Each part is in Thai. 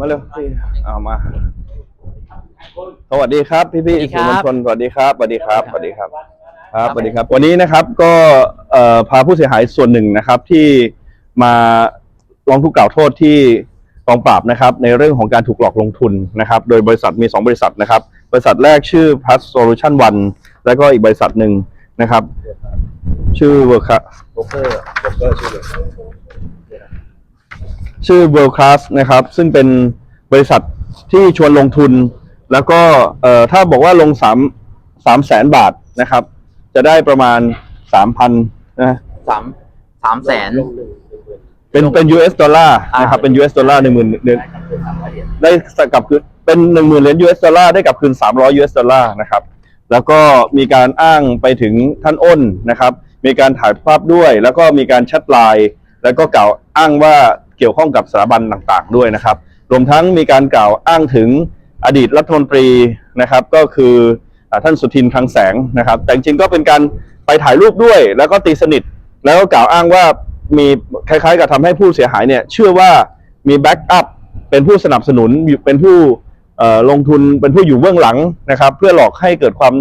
มาเร็วพี่เอามา สวัสดีครับ พี่พี่สวัสดีคสื่รัอบมวลชนสวัสดีครับสวัสดีครับสวัสดีครับ ครับสวัสดีครับ วันนี้นะครับก็เอ่อพาผู้เสียหายส่วนหนึ่งนะครับ ที่มาร้องทุกข์กล่าวโทษที่กองปราบนะครับ ในเรื่องของการถูกหลอกลงทุนนะครับ โดยบริษัทมี 2 บริษัทนะครับ บริษัทแรกชื่อ Plus Solution One แล้วก็อีกบริษัทหนึ่งนะครับ ชื่อเวอร์คโบรกเกอร์โบรกเกอร์ชื่อเลย ชื่อ World Class นะครับ ซึ่งเป็นบริษัทที่ชวนลงทุน แล้วก็เอ่อถ้าบอกว่าลงสามสามแสนบาทนะครับ จะได้ประมาณสามพันนะสามสามแสน เป็นเป็น US ดอลลาร์อ่านะครับ เป็น US ดอลลาร์หนึ่งหมื่นได้กลับคืนเป็นหนึ่งหมื่นเหรียญ US ดอลลาร์ได้กลับคืนสามร้อย US ดอลลาร์นะครับ แล้วก็มีการอ้างไปถึงท่านอ้นนะครับ มีการถ่ายภาพด้วย แล้วก็มีการแชทไลน์แล้วก็กล่าวอ้างว่า เกี่ยวข้องกับสถาบันต่างๆ ด้วยนะครับ รวมทั้งมีการกล่าวอ้างถึงอดีตรัฐมนตรีนะครับ ก็คืออท่านสุทินคลังแสงนะครับ แต่จริงๆก็เป็นการไปถ่ายรูปด้วย แล้วก็ตีสนิท แล้วก็กล่าวอ้างว่ามีคล้ายๆ กับทำให้ผู้เสียหายเนี่ยเชื่อว่ามีแบ็กอัพเป็นผู้สนับสนุนเป็นผู้ลงทุนเป็นผู้อยู่เบื้องหลังนะครับ เพื่อหลอกให้เกิดความ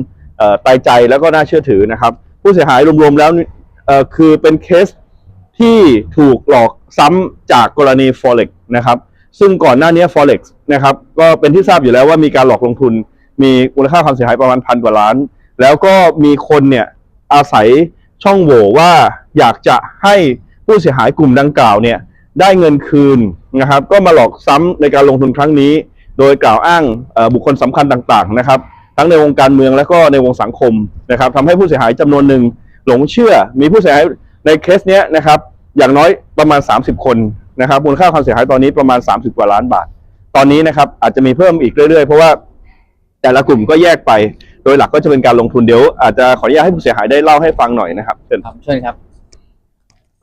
ตายใจแล้วก็น่าเชื่อถือนะครับ ผู้เสียหายรวมๆแล้วคือเป็นเคสที่ถูกหลอก ซ้ำจากกรณี forex นะครับ ซึ่งก่อนหน้านี้ forex นะครับ ก็เป็นที่ทราบอยู่แล้วว่ามีการหลอกลงทุน มีมูลค่าความเสียหายประมาณพันกว่าล้าน แล้วก็มีคนเนี่ยอาศัยช่องโหว่ว่าอยากจะให้ผู้เสียหายกลุ่มดังกล่าวเนี่ยได้เงินคืนนะครับ ก็มาหลอกซ้ำในการลงทุนครั้งนี้ โดยกล่าวอ้างบุคคลสำคัญต่างๆนะครับ ทั้งในวงการเมืองและก็ในวงสังคมนะครับทำให้ผู้เสียหายจำนวนหนึ่งหลงเชื่อ มีผู้เสียหายในเคสเนี้ยนะครับ อย่างน้อยประมาณ 30 คนนะครับมูลค่าความเสียหายตอนนี้ประมาณ 30 กว่าล้านบาท ตอนนี้นะครับอาจจะมีเพิ่มอีกเรื่อยๆ เพราะว่าแต่ละกลุ่มก็แยกไป โดยหลักก็จะเป็นการลงทุนเดี๋ยวอาจจะขออนุญาตให้ผู้เสียหายได้เล่าให้ฟังหน่อยนะครับเชิญครับเชิญครับ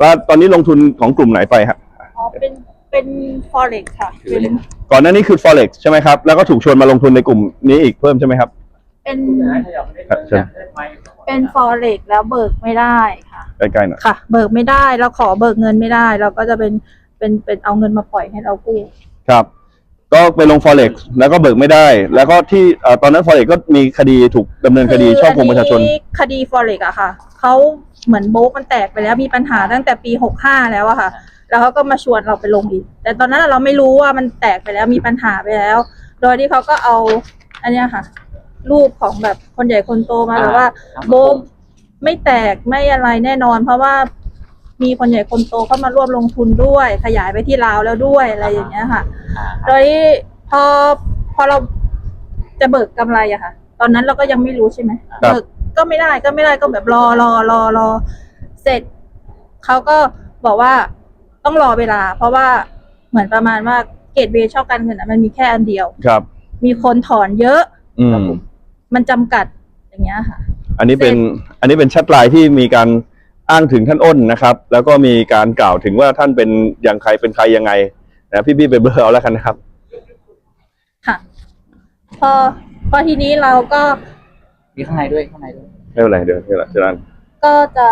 ว่าตอนนี้ลงทุนของกลุ่มไหนไปครับอ๋อเป็นเป็น forex ค่ะเป็นก่อนหน้านี้คือ forex ใช่ไหมครับแล้วก็ถูกชวนมาลงทุนในกลุ่มนี้อีกเพิ่มใช่ไหมครับ เป็นครับเชิญเป็น forex แล้วเบิกไม่ได้ค่ะ ใกล้ๆหน่อยค่ะ เบิกไม่ได้เราขอเบิกเงินไม่ได้ เราก็จะเป็นเป็นเป็นเอาเงินมาปล่อยให้เรากู้ครับ ก็ไปลง forex แล้วก็เบิกไม่ได้ แล้วก็ที่เอ่อตอนนั้น forex ก็มีคดีถูกดำเนินคดีช่อโกงประชาชนคืออัคดี forex อะค่ะเขาเหมือนโบกมันแตกไปแล้วมีปัญหาตั้งแต่ปีหกห้าแล้วอะค่ะ แล้วเขาก็มาชวนเราไปลงอีก แต่ตอนนั้นเราไม่รู้ว่ามันแตกไปแล้วมีปัญหาไปแล้ว โดยที่เขาก็เอาอันเนี้ยค่ะ รูปของแบบคนใหญ่คนโตมาแบบว่าอ่าโบกไม่แตกไม่อะไรแน่นอน เพราะว่ามีคนใหญ่คนโตเข้ามาร่วมลงทุนด้วย ขยายไปที่ลาวแล้วด้วยอะไรอย่างเงี้ยค่ะ อ่าโดยพอพอเราจะเบิกกำไรอะค่ะ ตอนนั้นเราก็ยังไม่รู้ใช่ไหมครับ เบิกก็ไม่ได้ก็ไม่ได้ก็แบบรอรอรอรอเสร็จเขาก็บอกว่าต้องรอเวลา เพราะว่าเหมือนประมาณว่าเกตเวย์ช่องการเงินอะมันมีแค่อันเดียว ครับ มีคนถอนเยอะ อืม มันจำกัดอย่างเงี้ยค่ะ อันนี้เป็นเสร็จอันนี้เป็นแชทไลน์ที่มีการอ้างถึงท่านอ้นนะครับ แล้วก็มีการกล่าวถึงว่าท่านเป็นอย่างใครเป็นใครยังไงนะพี่บี้ไปเบลอเอาแล้วกันนะครับ ค่ะ พอพอทีนี้เราก็มีข้างในด้วยข้างในด้วยไม่เป็นไรเดี๋ยวเดี๋ยวเดี๋ยวนั้นก็จะ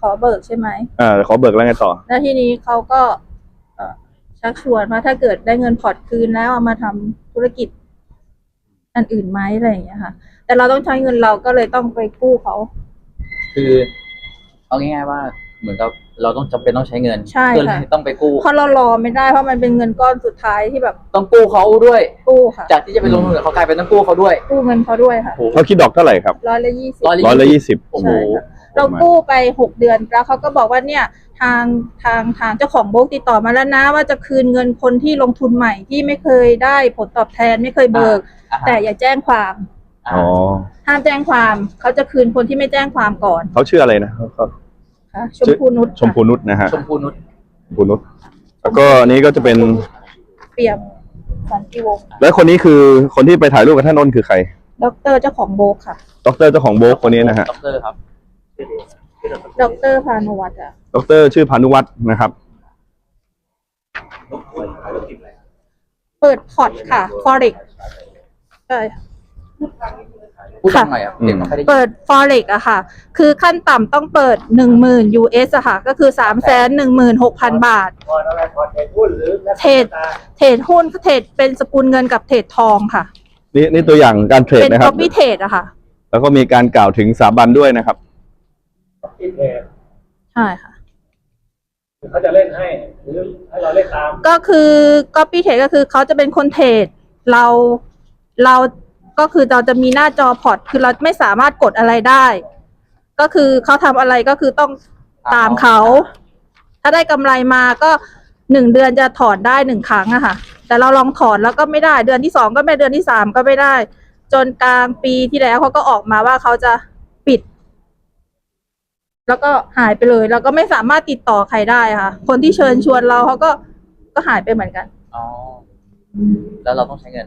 ขอเบิกใช่ไหม อ่าขอเบิกแล้วไงต่อ แล้วทีนี้เขาก็เอ่อชักชวนว่าถ้าเกิดได้เงินพอร์ตคืนแล้วเอามาทำธุรกิจอันอื่นไหมอะไรอย่างเงี้ยค่ะ แต่เราต้องใช้เงินเราก็เลยต้องไปกู้เขา คือเอาง่ายๆว่าเหมือนกับเราต้องจำเป็นต้องใช้เงินใช่ก็เลค่ะ ยต้องไปกู้ เพราะเรารอไม่ได้เพราะมันเป็นเงินก้อนสุดท้ายที่แบบต้องกู้เขาด้วย กู้ค่ะ จากที่จะไปลงทุนกับเขากลายเป็นต้องกู้เขาด้วยกู้เงินเขาด้วยค่ะโอ้โหเขาคิดดอกเท่าไหร่ครับร้อยละยี่สิบ ร้อยร้อยละยี่สิบ โอ้โห ใช่ค่ะ เรากู้ไปหกเดือนแล้วเขาก็บอกว่าเนี่ยทางทางทางเจ้าของโบกติดต่อมาแล้วนะ ว่าจะคืนเงินคนที่ลงทุนใหม่ที่ไม่เคยได้ผลตอบแทนไม่เคยเบิก อ่าฮะ แต่อย่าแจ้งความ อ่าอ๋อห้ามแจ้งความเขาจะคืนคนที่ไม่แจ้งความก่อนเขาชื่ออะไรนะเขาเขาค่ะชมพูนุชชมพูนุชนะฮะชมพูนุชชมพูนุชแล้วก็อันนี้ก็จะเป็นเปี่ยมสันติวงศ์แล้วคนนี้คือคนที่ไปถ่ายรูปกับท่านอ้นคือใครด็อกเตอร์เจ้าของโบกค่ะดรเจ้าของโบกคนนี้นะฮะ ด็อกเตอร์ครับด็อกเตอร์พานุวัฒน์อะดรชื่อพานุวัฒน์นะครับ เปิดพอร์ตค่ะ forex ใช่ พูดดังหน่อยครับเด็กไม่ค่อยได้ยิน เปิด forex อะค่ะ คือขั้นต่ำต้องเปิดหนึ่งหมื่น US อะค่ะ ก็คือสามแสนหนึ่งหมื่นหกพันบาทพออะไรพอเทรดหุ้นหรือนักเทรด เทรดหุ้นเทรดเป็นสกุลเงินกับเทรดทองค่ะ นี่นี่ตัวอย่างการเทรดเป็น นะครับ copy trade อะค่ะ แล้วก็มีการกล่าวถึงสถาบันด้วยนะครับอินเทรดใช่ค่ะเขาจะเล่นให้หรือให้เราเล่นตามก็คือ copy trade ก็คือเขาจะเป็นคนเทรดเราเรา ก็คือเราจะมีหน้าจอพอร์ตคือเราไม่สามารถกดอะไรได้ ก็คือเขาทำอะไรก็คือต้องตามเขา ถ้าได้กำไรมาก็หนึ่งเดือนจะถอนได้หนึ่งครั้งอะค่ะ แต่เราลองถอนแล้วก็ไม่ได้ เดือนที่สองก็ไม่เดือนที่สามก็ไม่ได้ จนกลางปีที่แล้วเขาก็ออกมาว่าเขาจะปิด แล้วก็หายไปเลย แล้วก็ไม่สามารถติดต่อใครได้ค่ะ คนที่เชิญชวนเราเขาก็ก็หายไปเหมือนกัน อ๋อ แล้วเราต้องใช้เงิน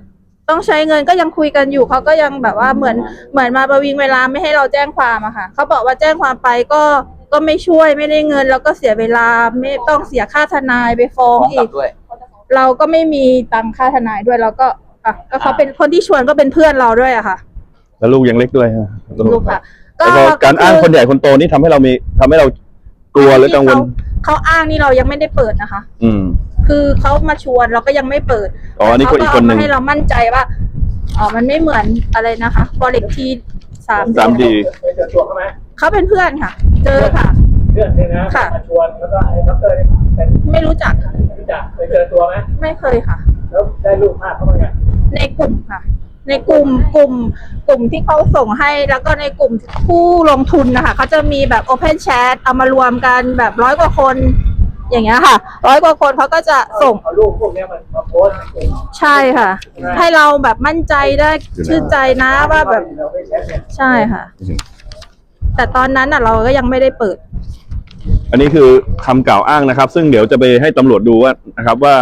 ต้องใช้เงินก็ยังคุยกันอยู่เขาก็ยังแบบว่าเหมือนเหมือนมาประวิงเวลาไม่ให้เราแจ้งความอะค่ะเขาบอกว่าแจ้งความไปก็ก็ไม่ช่วยไม่ได้เงิน แล้วก็เสียเวลาไม่ต้องเสียค่าทนายไปฟ้องฟ้องกอีลักบด้วย เราก็ไม่มีตังค่าทนายด้วยเราก็อะก็เขาเป็นคนที่ชวนก็เป็นเพื่อนเราด้วยอะค่ะแล้วลูกยังเล็กด้วยฮะลูกค่ะแล้วก็การอ้างคนใหญ่คนโตนี่ทำให้เรามีทำให้เรากลัวหรือกังวล ที่เขาเขาอ้างนี่เรายังไม่ได้เปิดนะคะ อืม คือเขามาชวนเราก็ยังไม่เปิดอ๋ออันนี้ก็อีกคนหนึ่ง เขาเอามาให้เรามั่นใจว่าอ๋อมันไม่เหมือนอะไรนะคะบริกทีสามสามดีเคยเจอตัวเขาไหมเขาเป็นเพื่อนค่ะ เจอค่ะ เพื่อนเนี่ยนะค่ะ มาชวนแล้วก็ไอ้ด็อกเตอร์นี่เป็นไม่รู้จักค่ะรู้จักเคยเจอตัวไหมไม่เคยค่ะ แล้วได้รูปภาพเขาไหมเนี่ยในกลุ่มค่ะ ในกลุ่มกลุ่ม กลุ่มที่เขาส่งให้แล้วก็ในกลุ่มผู้ลงทุนนะคะเขาจะมีแบบ Open Chat เอามารวมกันแบบร้อยกว่าคน อย่างเงี้ยค่ะร้อยกว่าคนเขาก็จะส่งเอารูปพวกเนี้ยมันมาโพสต์ในกลุ่มใช่ค่ะ ให้เราแบบมั่นใจได้ชื่นใจนะว่าแบบเราไม่เช็คเนี่ยใช่ค่ะ แต่ตอนนั้นอะเราก็ยังไม่ได้เปิด อันนี้คือคำกล่าวอ้างนะครับ ซึ่งเดี๋ยวจะไปให้ตำรวจดูว่านะครับว่า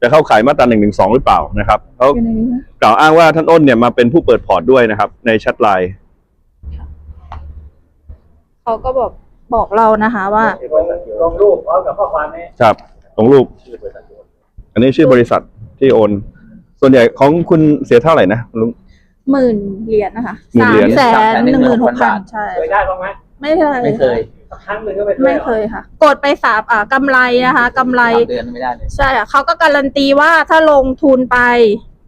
จะเข้าข่ายมาตราหนึ่งหนึ่งสองหรือเปล่านะครับเขากล่าวอ้างว่าท่านอ้นเนี่ยมาเป็นผู้เปิดพอร์ตด้วยนะครับ ในแชทไลน์เขาก็บอกบอกเรานะคะว่าลง ลงรูปพร้อมกับข้อความนี้ครับตรงรูปอันนี้ชื่อบริษัทที่โอน ส่วนใหญ่ของคุณเสียเท่าไหร่นะลุง หมื่นเหรียญนะคะหมื่นสาเหรีมยญ แสนหนึ่งหมื่นหกพันใช่ เคยได้บ้างไหมไม่เคยไม่เคยสักครั้งหนึ่งก็ไม่เคยไม่เคยค่ะ กดไปสามอ่ากำไรนะคะกำไร สามเดือนไม่ได้เลยใช่อะเขาก็การันตีว่าถ้าลงทุนไป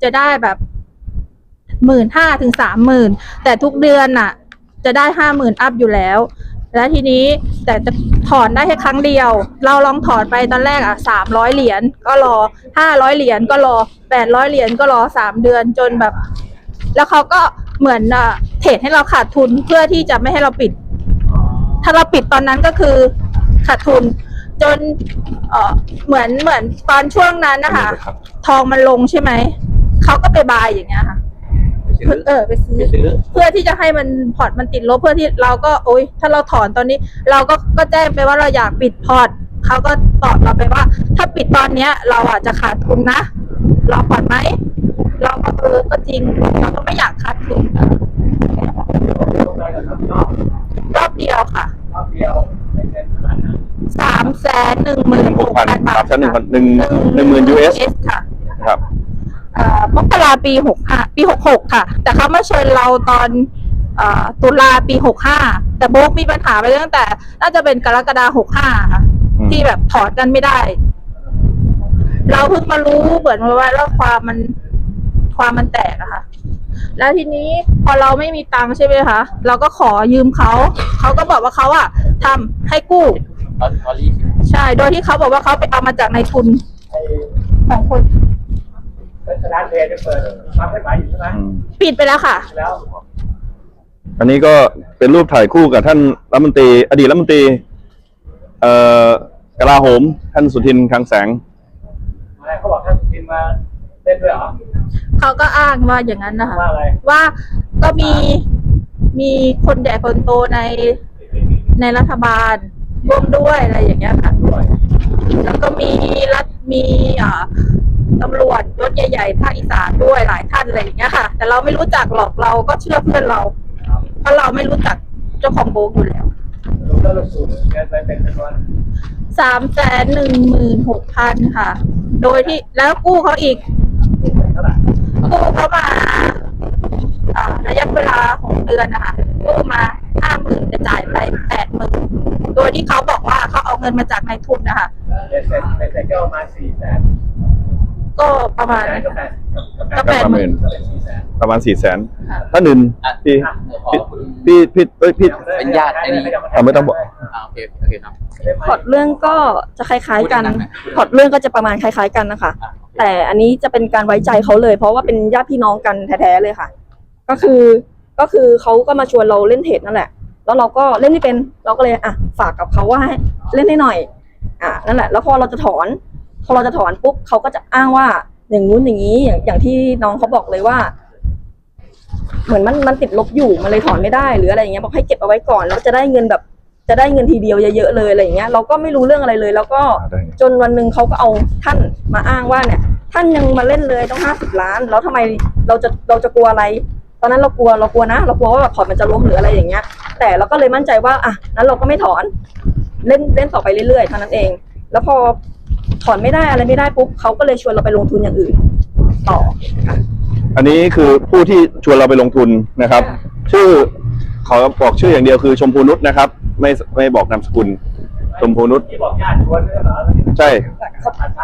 จะได้แบบหมื่นห้าถึงสามหมื่นแต่ทุกเดือนน่ะ จะได้ห้าหมื่นอัพอยู่แล้ว แล้วทีนี้แต่จะ ถอนได้แค่ครั้งเดียว เราลองถอนไปตอนแรกอะสามร้อยเหรียญก็รอห้าร้อยเหรียญก็รอแปดร้อยเหรียญก็รอสามเดือนจนแบบ แล้วเขาก็เหมือนอะเทรดให้เราขาดทุนเพื่อที่จะไม่ให้เราปิด ถ้าเราปิดตอนนั้นก็คือขาดทุน จนเออเหมือนเหมือนตอนช่วงนั้นนะคะทองมันลงใช่ไหมเขาก็ไปบายอย่างเงี้ยค่ะไป ซื้อเออไปซื้อ ไปซื้อ เพื่อที่จะให้มันพอร์ตมันติดลบเพื่อที่เราก็โอ๊ยถ้าเราถอนตอนนี้ เราก็ก็แจ้งไปว่าเราอยากปิดพอร์ตเขาก็ตอบเราไปว่า ถ้าปิดตอนเนี้ย เราอาจจะขาดทุนนะ เราผ่อนไหมเราก็เออก็จริงเราก็ไม่อยากขาดทุนลงไปกับข้างนอกรอบเดียวค่ะรอบเดียวไม่เกินขนาดนั้นสามแสนหนึ่งหมื่นหหกกพันพันบาครัทบชั้นหนึ่งพันหนึ่งหนึ่งหมื่น US ค่ะครับเอ่อ มกราปีหกห้าปีหกหกค่ะ แต่เขามาเชิญเราตอนเอ่อตุลาปีหกห้าแต่โบกมีปัญหาไปตั้งแต่ น่าจะเป็นกรกฎาหกห้าค่ะอืมที่แบบถอดกันไม่ได้ เราเพิ่งมารู้เหมือนว่าแล้วความมันความมันแตกอะค่ะ แล้วทีนี้พอเราไม่มีตังค์ใช่ไหมคะเราก็ขอยืมเขาเขาก็บอกว่าเขาอะทำให้กู้ตอนตอนรีบใช่ โดยที่เขาบอกว่าเขาไปเอามาจากในทุนไอ้ของคน เป็นสถานเทรดจะเปิดความให้หมายอยู่ใช่ไหมอืมปิดไปแล้วค่ะ แล้วอันนี้ก็เป็นรูปถ่ายคู่กับท่านรัฐมนตรีอดีตรัฐมนตรี เอ่อกลาโหม ท่านสุทินคลังแสงอะไรเขาบอกท่านกินมาเล่นด้วยเหรอเขาก็อ้างว่าอย่างนั้นนะคะว่าอะไรว่าก็มีมีคนใหญ่คนโตในในรัฐบาลร่วมด้วยอะไรอย่างเงี้ยค่ะ ด้วย แล้วก็มีรัฐมีอ่า ตำรวจยศใหญ่ๆภาคอีสานด้วยหลายท่านอะไรอย่างเงี้ยค่ะ แต่เราไม่รู้จักหรอกเราก็เชื่อเพื่อนเรา เพราะเราไม่รู้จักเจ้าของโบกอยู่แล้วสามแสนหนึ่งหมื่นหกพันค่ะ โดยที่แล้วกู้เขาอีก กู้เขามาอ่าระยะเวลาหกเดือนนะคะกู้มาห้าหมื่นจะจ่ายไปแปดหมื่นโดยที่เขาบอกว่าเขาเอาเงินมาจากนายทุนนะคะ ก็ประมาณสี่แสนก็ประมาณแสนก็แปดก็แปดหมื่นก็เป็นสี่แสนประมาณสี่แสนค่ะถ้าหนึ่งอะพี่ขอพี่พี่พี่เอ้ยพี่เป็นญาติไอ้นี่เอาไม่ต้องบอกอ่าโอเคโอเคครับพล็อตเรื่องก็จะคล้าย ๆกันพูดดังๆหน่อยพล็อตเรื่องก็จะประมาณคล้าย ๆ กันนะคะอะแต่อันนี้จะเป็นการไว้ใจเขาเลย เพราะว่าเป็นญาติพี่น้องกันแท้ๆเลยค่ะ ก็คือก็คือเขาก็มาชวนเราเล่นเทรดนั่นแหละ แล้วเราก็เล่นไม่เป็นเราก็เลยอะฝากกับเขาว่าให้เล่นให้หน่อย อะนั่นแหละ แล้วพอเราจะถอน พอเราจะถอนปุ๊บเขาก็จะอ้างว่า อย่างงู้นอย่างนี้อย่างอย่างที่น้องเขาบอกเลยว่า เหมือนมันมันติดลบอยู่มันเลยถอนไม่ได้หรืออะไรอย่างเงี้ยบอกให้เก็บเอาไว้ก่อนแล้วจะได้เงินแบบจะได้เงินทีเดียวเยอะๆเลยอะไรอย่างเงี้ยเราก็ไม่รู้เรื่องอะไรเลย แล้วก็อ่าได้จนวันหนึ่งเขาก็เอาท่านมาอ้างว่าเนี่ย ท่านยังมาเล่นเลยต้องห้าสิบล้าน แล้วทำไมเราจะเราจะกลัวอะไร ตอนนั้นเรากลัวเรากลัวนะ เรากลัวว่าแบบพอร์ตมันจะล้มหรืออะไรอย่างเงี้ย แต่เราก็เลยมั่นใจว่าอะนั้นเราก็ไม่ถอน เล่นเล่นต่อไปเรื่อยๆเท่านั้นเอง แล้วพอ ถอนไม่ได้อะไรไม่ได้ปุ๊บเขาก็เลยชวนเราไปลงทุนอย่างอื่น ต่ออันนี้คือผู้ที่ชวนเราไปลงทุนนะครับ ชื่อขอบอกชื่ออย่างเดียวคือชมพูนุชนะครับ ไม่ไม่บอกนามสกุล ชมพูนุชที่บอกญาติชวนด้วยเหรอใช่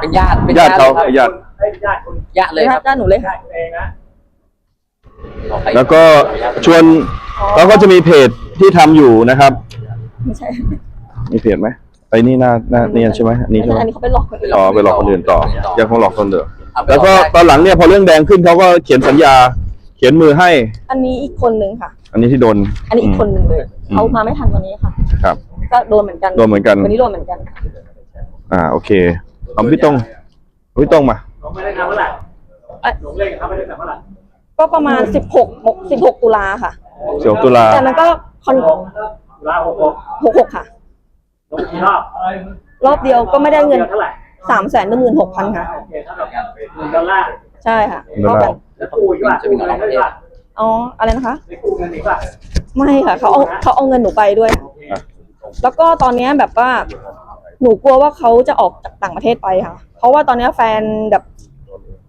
เป็นญาติเป็นญาติเขาลยครับญาติให้ญาติคุณญาติเลยครับด้านหนูเลยค่ะญาติคุณเองนะแล้วก็ชวนแล้วก็จะมีเพจที่ทำอยู่นะครับ ไม่ใช่ มีเพจไหม ไอ้นี่หน้าหน้านี่ใช่ไหมอันนี้ใช่ไหมอันนี้เขาไปหลอกคนอื่นอ๋อไปหลอกคนอื่นต่อยังคงหลอกคนเดิมเอาไปแล้วก็ออได้ตอนหลังเนี่ยพอเรื่องแดงขึ้นเขาก็เขียนสัญญา เขียนมือให้ อันนี้อีกคนนึงค่ะ อันนี้ที่โดน อันนี้อีกคนนึงเลยอืมเขามาไม่ทันวันนี้ค่ะ ครับ ก็โดนเหมือนกันโดนเหมือนกันวันนี้โดนเหมือนกัน อ่าโอเคเอาพี่ต้องเอาพี่ต้องมาหลงไม่ได้ทำเมื่อไหร่เอ้ยหลงเล่นกับเขาไม่ได้ทำเมื่อไหร่ก็ประมาณสิบหกสิบหกตุลาค่ะเสียวตุลาแต่มันก็คอนหกลาหกหกหกหกค่ะ ลงกี่รอบรอบเดียวก็ไม่ได้เงินเท่าไหร่สามแสนหนึ่งหมื่นหกพันค่ะ โอเคเท่ากับหนึ่งดอลลาร์ใช่ค่ะดอลลาร์เท่ากันแล้วกู้อีกป่ะกู้เงินด้วยป่ะอ๋ออะไรนะคะได้กู้เงินอีกป่ะไม่ค่ะเขาเอาเขาเอาเงินหนูไปด้วยค่ะอะแล้วก็ตอนเนี้ยแบบว่า หนูกลัวว่าเขาจะออกจากต่างประเทศไปค่ะ เพราะว่าตอนเนี้ยแฟนแบบ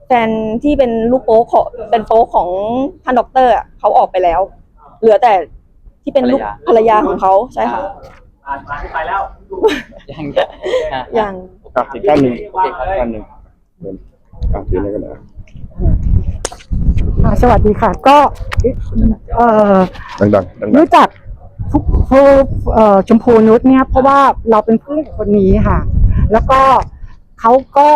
แฟนที่เป็นลูกโป๊กของเป็นโป๊กของท่านด็อกเตอร์อะเขาออกไปแล้ว เหลือแต่ที่เป็นลูกภรรยาของเขาใช่ค่ะ ผ่านผ่านไปแล้วยังยังอะอย่างอะอีกด้านหนึ่งอีกด้านหนึ่งเดินอะถืออะไรกันนะอ่าสวัสดีค่ะ ก็เอ่อดังๆดังรู้จักทุกผู้เอ่อชมพูนุชเนี่ยเพราะว่าเราเป็นเพื่อนกับคนนี้ค่ะ แล้วก็เขาก็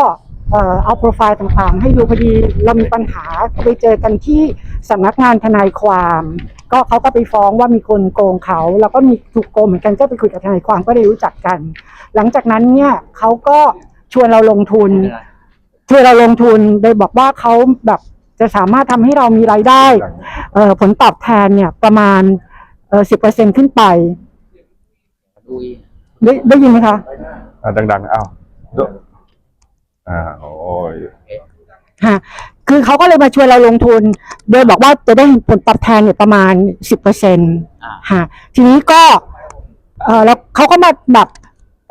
เอ่อเอาโปรไฟล์ต่างๆ ให้ดูพอดีเรามีปัญหาไปเจอกันที่สำนักงานทนายความ ก็เขาก็ไปฟ้องว่ามีคนโกงเขาแล้วก็มีถูกโกงเหมือนกันก็ไปคุยกับทนายความก็ได้รู้จักกัน หลังจากนั้นเนี่ยเขาก็ชวนเราลงทุนชวนเราลงทุนโดยบอกว่าเขาแบบจะสามารถทำให้เรามีรายได้เอ่อผลตอบแทนเนี่ยประมาณเอ่อสิบเปอร์เซ็นขึ้นไปอุ้ยได้ได้ยินไหมคะๆอะดังๆอ้าวอ่าโอ้ยฮะ คือเขาก็เลยมาชวนเราลงทุน โดยบอกว่าจะได้ผลตอบแทนเนี่ยประมาณสิบเปอร์เซ็นอ่าฮะทีนี้ก็ เออแล้วเขาก็มาแบบ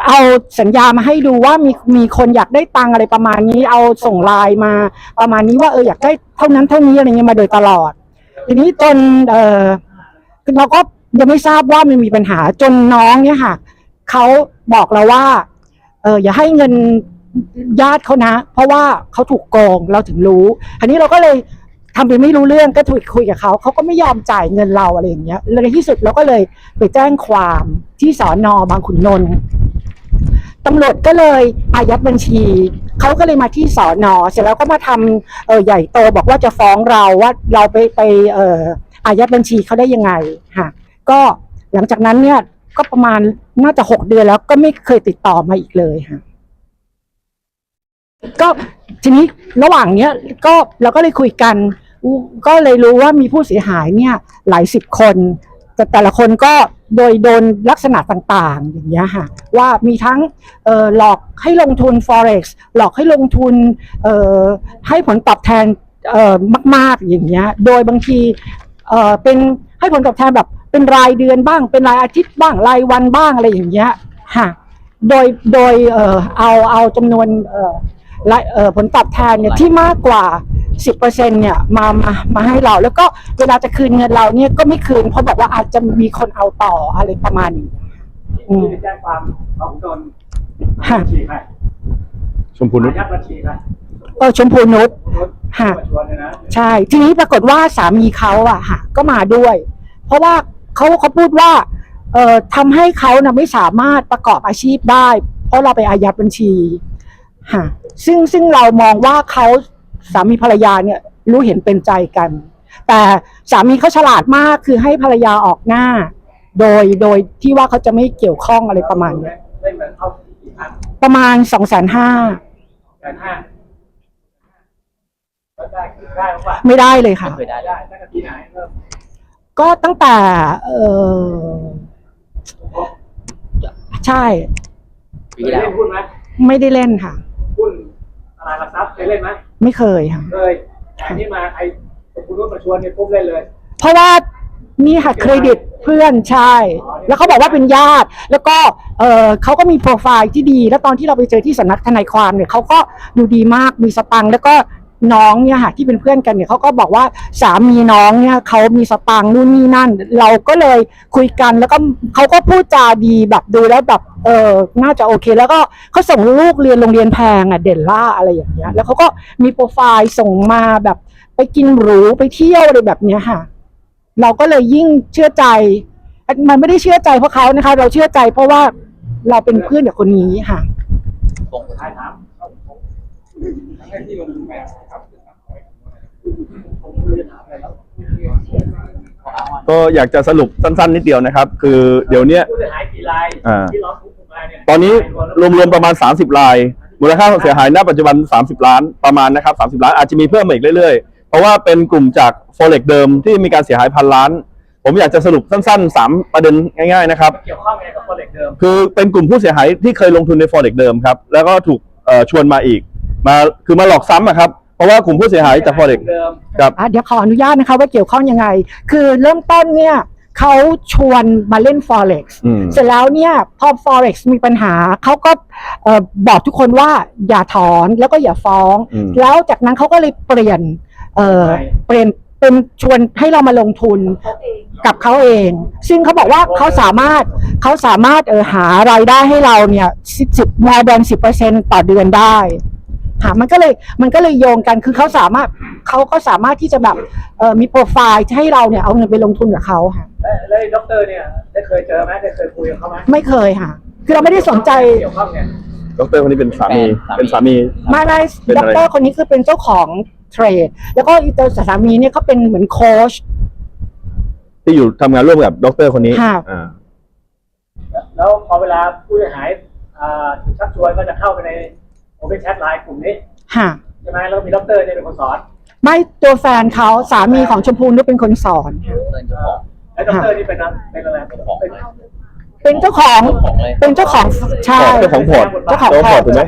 เอาสัญญามาให้ดูว่ามีมีคนอยากได้ตังค์อะไรประมาณนี้ เอาส่งไลน์มาประมาณนี้ว่าเอออยากได้เท่านั้นเท่านี้อะไรเงี้ยมาโดยตลอด ทีนี้จนเออคือเราก็ยังไม่ทราบว่ามันมีปัญหาจนน้องเนี่ยค่ะเขาบอกเราว่า เอออย่าให้เงิน ญาติเขานะ เพราะว่าเขาถูกโกงเราถึงรู้อันนี้เราก็เลยทำเป็นไม่รู้เรื่องก็ถูกคุยกับเขาเขาก็ไม่ยอมจ่ายเงินเราอะไรอย่างเงี้ยเลยในที่สุดเราก็เลยไปแจ้งความที่สอนอบางขุนนนท์ตำรวจก็เลยอายัดบัญชีเขาก็เลยมาที่สอนอเสร็จแล้วก็มาทำเออใหญ่โตบอกว่าจะฟ้องเราว่าเราไปไปเอออายัดบัญชีเขาได้ยังไงค่ะก็หลังจากนั้นเนี่ยก็ประมาณน่าจะหกเดือนแล้วก็ไม่เคยติดต่อมาอีกเลยค่ะ ก็ทีนี้ระหว่างเนี้ยก็เราก็เลยคุยกัน ก็เลยรู้ว่ามีผู้เสียหายเนี่ยหลายสิบคน แต่แต่ละคนก็โดยโดนลักษณะต่างๆ อย่างเงี้ยค่ะว่ามีทั้งเอ่อหลอกให้ลงทุน forex หลอกให้ลงทุนเอ่อให้ผลตอบแทนเอ่อมาก ๆ อย่างเงี้ยโดยบางทีเอ่อเป็นให้ผลตอบแทนแบบเป็นรายเดือนบ้าง เป็นรายอาทิตย์บ้างรายวันบ้างอะไรอย่างเงี้ยค่ะโดยโดยเอ่อเอาเอาจำนวนเอ่อ และเอ่อผลตอบแทนเนี่ยที่มากกว่าสิบเปอร์เซ็นเนี่ยมามามาให้เรา แล้วก็เวลาจะคืนเงินเราเนี่ยก็ไม่คืน เพราะบอกว่าอาจจะมีคนเอาต่ออะไรประมาณนี้อืมที่ไปแจ้งความของโดนค่ะบัญชีใครชมพูนุชอายัดบัญชีใครเออชมพูนุชรถค่ะมาชวนเลยนะใช่ ทีนี้ปรากฏว่าสามีเขาอะค่ะก็มาด้วย เพราะว่าเขาเขาพูดว่าเอ่อทำให้เขานะไม่สามารถประกอบอาชีพได้ เพราะเราไปอายัดบัญชี ค่ะซึ่งซึ่งเรามองว่าเขาสามีภรรยาเนี่ยรู้เห็นเป็นใจกัน แต่สามีเขาฉลาดมากคือให้ภรรยาออกหน้า โดยโดยที่ว่าเขาจะไม่เกี่ยวข้องอะไรประมาณเนี้ยเล่นมันเข้ากี่พันประมาณสองแสนห้าแสนห้าแล้วได้คือได้หรือเปล่าไม่ได้เลยค่ะ ไม่เคยได้ได้ตั้งแต่ที่ไหนเริ่มก็ตั้งแต่ เออใช่ปีเคยที่แล้เล่วนหุ้นไหมไม่ได้เล่นค่ะ หุ้นตลาดหลักทรัพย์เคยเล่นไหมไม่เคยค่ะ เคยแต่อันนี้มาใครคุณรุ่นมาชวนเนี่ยปุ๊บเล่นเลยเพราะว่านี่หักเครดิตเพื่อนใช่ แล้วเขาบอกว่าเป็นญาติ แล้วก็เออเขาก็มีโปรไฟล์ที่ดี แล้วตอนที่เราไปเจอที่สำนักทนายความเนี่ยเขาก็ดูดีมากมีสตังค์แล้วก็ น้องเนี่ยค่ะที่เป็นเพื่อนกันเนี่ยเขาก็บอกว่าสามีน้องเนี่ยเขามีสตังค์นู่นนี่นั่น เราก็เลยคุยกันแล้วก็เขาก็พูดจาดีแบบดูแล้วแบบเออน่าจะโอเค แล้วก็เขาส่งลูกเรียนโรงเรียนแพงอะเด่นล่าอะไรอย่างเงี้ย แล้วเขาก็มีโปรไฟล์ส่งมาแบบไปกินหรูไปเที่ยวอะไรแบบเนี้ยค่ะ เราก็เลยยิ่งเชื่อใจ มันไม่ได้เชื่อใจเพราะเขานะคะ เราเชื่อใจเพราะว่าเราเป็นเพื่อนกับคนนี้ค่ะคงท้ายถาม ทั้งที่ลงทุนแบบครับก็อยากจะสรุปสั้น ๆ นิดเดียวนะครับ คือเดี๋ยวเนี้ยผู้เสียหายกี่รายที่ร้องทุกข์มาเนี่ยตอนนี้รวมๆประมาณ 30ราย มูลค่าความเสียหายณปัจจุบัน 30 ล้านประมาณนะครับ30 ล้านอาจจะมีเพิ่มมาอีกเรื่อยๆ เพราะว่าเป็นกลุ่มจาก forex เดิมที่มีการเสียหายพันล้าน ผมอยากจะสรุปสั้นๆ 3 ประเด็นง่ายๆนะครับเกี่ยวข้องไงกับโปรเจกเดิมคือเป็นกลุ่มผู้เสียหายที่เคยลงทุนใน forex เดิมครับแล้วก็ถูกชวนมาอีก มาคือมาหลอกซ้ำอะครับ เพราะว่ากลุ่มผู้เสียหายจาก forex เดิมกับ อะเดี๋ยวขออนุญาตนะคะว่าเกี่ยวข้องยังไง คือเริ่มต้นเนี่ยเขาชวนมาเล่น forex อืม เสร็จแล้วเนี่ยพอ forex มีปัญหาเขาก็เอ่อบอกทุกคนว่าอย่าถอนแล้วก็อย่าฟ้อง อืม แล้วจากนั้นเขาก็เลยเปลี่ยนเอ่อใช่เปลี่ยนเป็นชวนให้เรามาลงทุนกับเขาเอง ซึ่งเขาบอกว่าเขาสามารถเขาสามารถเออหารายได้ให้เราเนี่ยสิบมอแดนสิบเปอร์เซ็นต่อเดือนได้ ค่ะมันก็เลยมันก็เลยโยงกันคือเขาสามารถเขาก็สามารถที่จะแบบเออมีโปรไฟล์ให้เราเนี่ยเอาเงินไปลงทุนกับเขาค่ะ แล้วแล้วไอ้ด็อกเตอร์เนี่ยได้เคยเจอไหมได้เคยคุยกับเขาไหมไม่เคยค่ะ คือเราไม่ได้สนใจ เกี่ยวข้องเนี่ยดรคนนี้เป็นสามี เป็นสามี ไม่ไม่เป็นด็อะอกไร เตอร์คนนี้คือเป็นเจ้าของเทรด แล้วก็อีเตอร์สามีเนี่ยเขาเป็นเหมือนโค้ช ที่อยู่ทำงานร่วมกับดรคนนี้ค่ะ อ่าแล้วพอเวลาผู้เสียหายอ่าถูกชักชวนก็จะเข้าไปใน โอเ n นแชทไลน์กลุ่มนี้ค่ะใช่ไหมแล้วมีด็อกเตอร์เนี่ยเป็นคนสอนไม่ตัวแฟนเขาสามีของชมพูนุชเป็นคนสอนค่ะเงินเจ้าของแล้วด็อกเตอร์นี่เป็นอะไรเป็นอะไรเป็นของเป็นเลยเป็นเจ้าของเจ้าของเลยเป็นเจ้าของใช่เจ้าของพอร์ตเจ้าของเจ้าของพอร์ตถูกไหม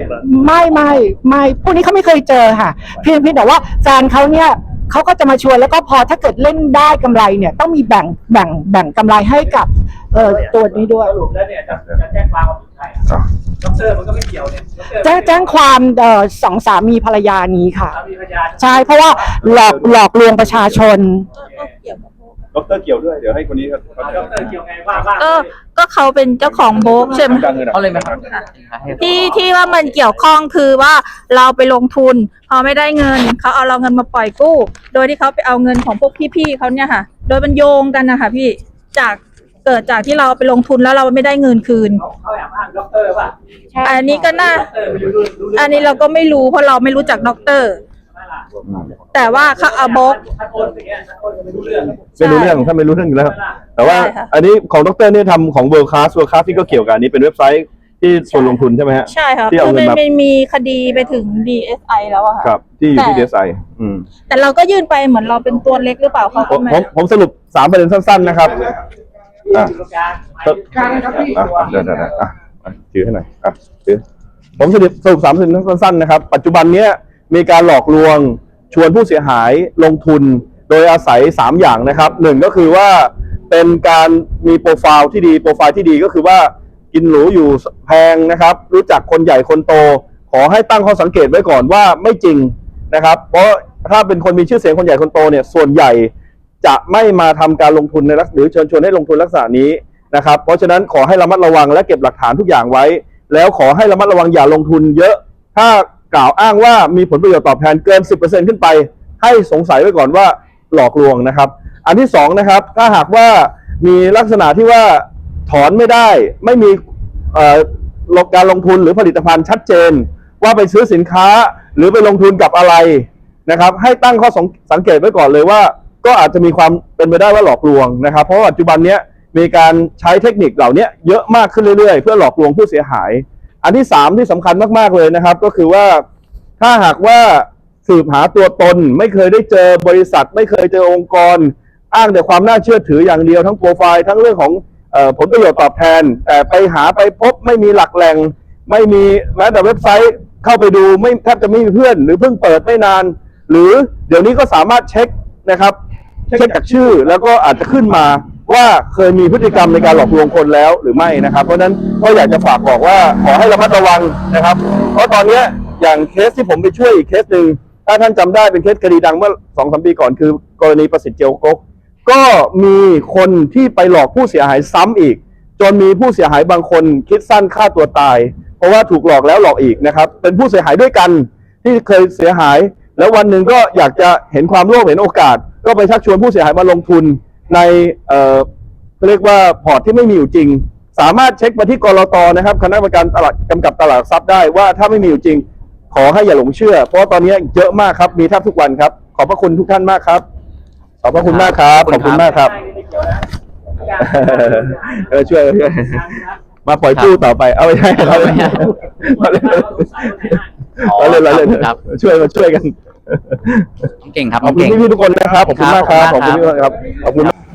ไม่ไม่ไม่พวกนี้เขาไม่เคยเจอค่ะ เพียงเพียงแต่ว่าแฟนเขาเนี่ย เขาก็จะมาชวนแล้วก็พอถ้าเกิดเล่นได้กำไรเนี่ยต้องมีแบ่งแบ่งแบ่งกำไรให้กับเอ่อตัวนี้ด้วยสรุปแล้วเนี่ยจะจะแจ้งความเอาผิดใครอะอะด็อกเตอร์มันก็ไม่เกี่ยวเนี่ยด็อกเตอร์แจ้งแจ้งความเอ่อสองสามีภรรยานี้ค่ะ สามีพยานใช่เพราะว่าหลอกหลอกลวงประชาชน ดรเกี่ยวด้วย เดี๋ยวให้คนนี้ครับอ่าด็อกเตอร์เกี่ยวไงว่าว่าก็ก็เขาเป็นเจ้าของโบกใช่ไหมดังเลยนะเขาเลยไหมครับให้ที่ที่ว่ามันเกี่ยวข้องคือว่าเราไปลงทุนพอไม่ได้เงินเขาเอาเราเงินมาปล่อยกู้ โดยที่เขาไปเอาเงินของพวกพี่ๆเขาเนี่ยค่ะ โดยมันโยงกันนะคะพี่จากเกิดจากที่เราไปลงทุนแล้วเราไม่ได้เงินคืนเขาเขาแอบอ้างด็อกเตอร์ป่ะอันนี้ก็น่าด็อกเตอร์ไม่รู้รู้เรื่องอันนี้เราก็ไม่รู้เพราะเราไม่รู้จักด็อกเตอร์ใช่ไหมล่ะ แต่ว่าเขาเอาโบกถ้าโอนอย่างเงี้ยถ้าโอนก็ไม่รู้เรื่องไม่รู้เรื่องถ้าไม่รู้เรื่องอยู่แล้ว แต่ว่าใช่ค่ะ อันนี้ของดรเนี่ยทำของ World Class World Class ที่ก็เกี่ยวกับอันนี้เป็นเว็บไซต์ที่ชวนลงทุนใช่ไหมฮะ ใช่ค่ะที่เอาคือเงินมันมามันมีคดีไปถึง DSI แล้วอะค่ะ ครับ ที่อยู่ที่แต่ DSI อืมแต่เราก็ยื่นไปเหมือนเราเป็นตัวเล็กหรือเปล่าเขาผก็มไม่ผมผมสรุปสามประเด็นสั้น ๆ นะครับที่อยู่ตรงกลางครับกลางครับพี่อะเดี๋ยวเดี๋ยวเดี๋ยวอะอะถือให้หน่อยอะถือผมสรุปสรุปสามประเด็นสั้นๆนะครับ ปัจจุบันเนี้ย มีการหลอกลวงชวนผู้เสียหายลงทุน โดยอาศัย 3 อย่างนะครับหนึ่งก็คือว่าเป็นการมีโปรไฟล์ที่ดีโปรไฟล์ที่ดีก็คือว่ากินหรูอยู่แพงนะครับ รู้จักคนใหญ่คนโต ขอให้ตั้งข้อสังเกตไว้ก่อนว่าไม่จริงนะครับ เพราะถ้าเป็นคนมีชื่อเสียงคนใหญ่คนโตเนี่ยส่วนใหญ่จะไม่มาทำการลงทุนในลักษณะหรือเชิญชวนให้ลงทุนลักษณะนี้นะครับ เพราะฉะนั้นขอให้ระมัดระวังและเก็บหลักฐานทุกอย่างไว้ แล้วขอให้ระมัดระวังอย่าลงทุนเยอะ ถ้า กล่าวอ้างว่ามีผลประโยชน์ตอบแทนเกิน 10%ขึ้นไป ให้สงสัยไว้ก่อนว่าหลอกลวงนะครับ อันที่สองนะครับถ้าหากว่ามีลักษณะที่ว่าถอนไม่ได้ ไม่มีเอ่อการลงทุนหรือผลิตภัณฑ์ชัดเจน ว่าไปซื้อสินค้าหรือไปลงทุนกับอะไรนะครับ ให้ตั้งข้อสังเกตไว้ก่อนเลยว่า ก็อาจจะมีความเป็นไปได้ว่าหลอกลวงนะครับ เพราะปัจจุบันนี้มีการใช้เทคนิคเหล่านี้เยอะมากขึ้นเรื่อยๆ เพื่อหลอกลวงผู้เสียหาย อันที่สามที่สำคัญมากๆเลยนะครับ ก็คือว่าถ้าหากว่าสืบหาตัวตน ไม่เคยได้เจอบริษัท ไม่เคยเจอองค์กร อ้างแต่ความน่าเชื่อถืออย่างเดียวทั้งโปรไฟล์ทั้งเรื่องของออผลประโยชน์ตอบแทน แต่ไปหาไปพบไม่มีหลักแหล่ง ไม่มีแม้แต่เว็บไซต์เข้าไปดูไม่แทบจะไม่มีเพื่อน หรือเพิ่งเปิดไม่นาน หรือเดี๋ยวนี้ก็สามารถเช็คนะครับ เช็คจากชื่อแล้วก็อาจจะขึ้นมา ว่าเคยมีพฤติกรรมในการหลอกลวงคนแล้วหรือไม่นะครับ เพราะฉะนั้นก็อยากจะฝากบอกว่าขอให้ระมัดระวังนะครับ เพราะตอนนี้อย่างเคสที่ผมไปช่วยอีกเคสหนึ่งถ้าท่านจำได้เป็นเคสคดีดังเมื่อสองสามปีก่อนคือกรณีประสิทธิ์เจียวกกก็มีคนที่ไปหลอกผู้เสียหายซ้ำอีก จนมีผู้เสียหายบางคนคิดสั้นฆ่าตัวตาย เพราะว่าถูกหลอกแล้วหลอกอีกนะครับ เป็นผู้เสียหายด้วยกันที่เคยเสียหาย แล้ววันหนึ่งก็อยากจะเห็นความโลภเห็นโอกาส ก็ไปชักชวนผู้เสียหายมาลงทุน ในเอ่อเรียกว่าพอร์ตที่ไม่มีอยู่จริง สามารถเช็คมาที่กรตนะครับคณะกรรมการตลาดกำกับตลาดทรัพย์ได้ว่าถ้าไม่มีอยู่จริง ขอให้อย่าหลงเชื่อ เพราะว่าตอนนี้เยอะมากครับมีแทบทุกวันครับ ขอบพระคุณทุกท่านมากครับ ขอบพระคุณมากครับขอบคุณมากครับไม่เกี่ยวนะเออช่วยช่วยมาปล่อยกู้ต่อไป เอาไม่ใช่เราไม่ใช่เราเล่นอ๋อเราเล่นเราเล่นครับช่วยมาช่วยกัน น้องเก่งครับขอบคุณน้งเก่ง พี่ๆทุกคนนะครับขอบคุณมากครับขอบคุณพี่ๆครับขอบคุณมาก